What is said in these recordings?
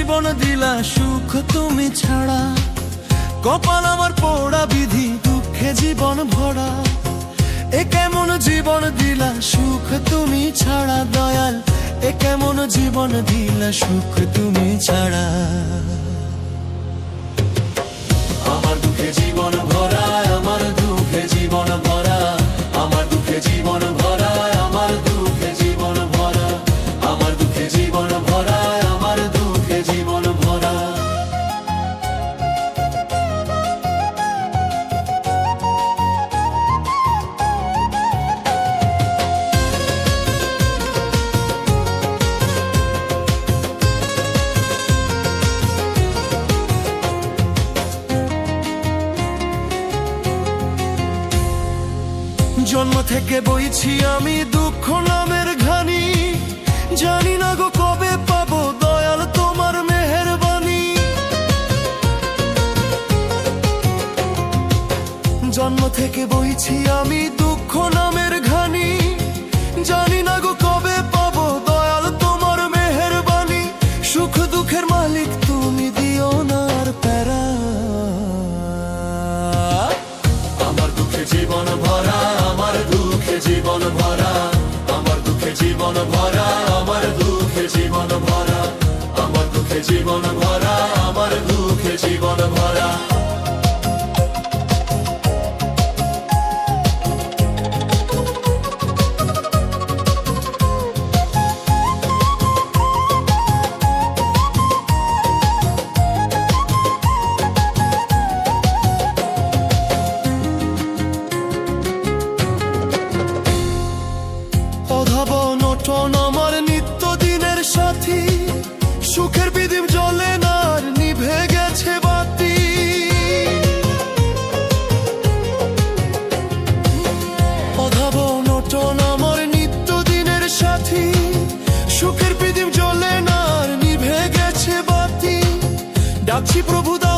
জীবন দিলা সুখ তুমি ছাড়া। কপাল আমার পোড়া বিধি, দুঃখে জীবন ভরা। এ কেমন জীবন দিলা সুখ তুমি ছাড়া, দয়াল? এ কেমন জীবন দিলা সুখ তুমি ছাড়া? জন্ম থেকে বইছি আমি দুঃখ নামের ঘানি। জানি না গো কবে পাবো দয়াল তোমার মেহরবানি। জন্ম থেকে বইছি আমি দুঃখ নামের ভরা আমার দুঃখে জীবন ভরা। te provo da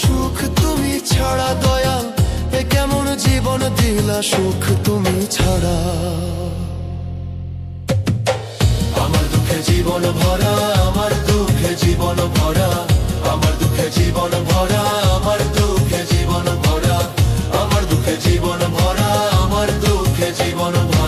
সুখ তুমি ছাড়া দয়াল, এ কেমন জীবন দিলা সুখ তুমি ছাড়া? আমার দুঃখে জীবন ভরা, আমার দুঃখে জীবন ভরা, আমার দুঃখে জীবন ভরা, আমার দুঃখে জীবন ভরা, আমার দুঃখে জীবন ভরা, আমার দুঃখে জীবন ভরা।